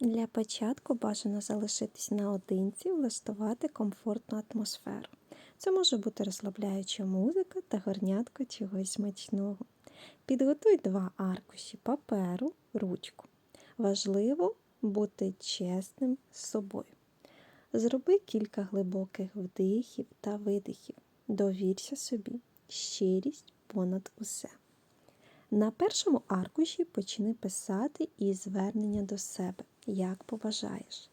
Для початку бажано залишитись наодинці, влаштувати комфортну атмосферу. Це може бути розслабляюча музика та горнятко чогось смачного. Підготуй два аркуші паперу, ручку. Важливо бути чесним з собою. Зроби кілька глибоких вдихів та видихів. Довірся собі. Щирість понад усе. На першому аркуші почни писати із звернення до себе, як побажаєш.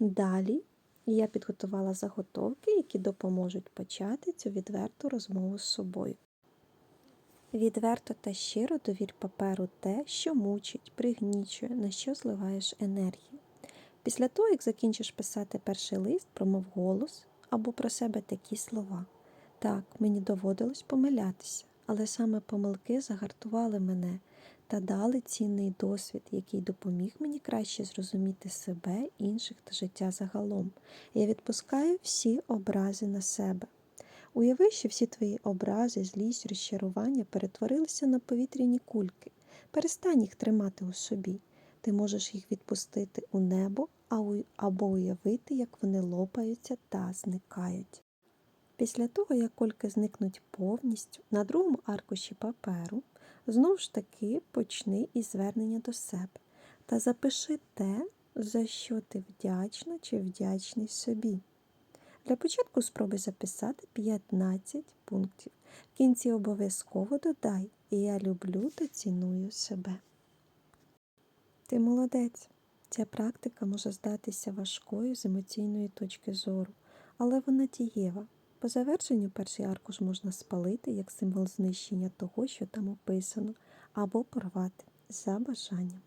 Далі я підготувала заготовки, які допоможуть почати цю відверту розмову з собою. Відверто та щиро довір паперу те, що мучить, пригнічує, на що зливаєш енергію. Після того, як закінчиш писати перший лист, промов голос або про себе такі слова. Так, мені доводилось помилятися, але саме помилки загартували мене та дали цінний досвід, який допоміг мені краще зрозуміти себе, інших та життя загалом. Я відпускаю всі образи на себе. Уяви, що всі твої образи, злість, розчарування перетворилися на повітряні кульки. Перестань їх тримати у собі. Ти можеш їх відпустити у небо або уявити, як вони лопаються та зникають. Після того, як кульки зникнуть повністю, на другому аркуші паперу знову ж таки почни із звернення до себе та запиши те, за що ти вдячна чи вдячний собі. Для початку спробуй записати 15 пунктів. В кінці обов'язково додай Я люблю та ціную себе. Ти молодець. Ця практика може здатися важкою з емоційної точки зору, але вона дієва. По завершенню перший аркуш можна спалити як символ знищення того, що там описано, або порвати за бажанням.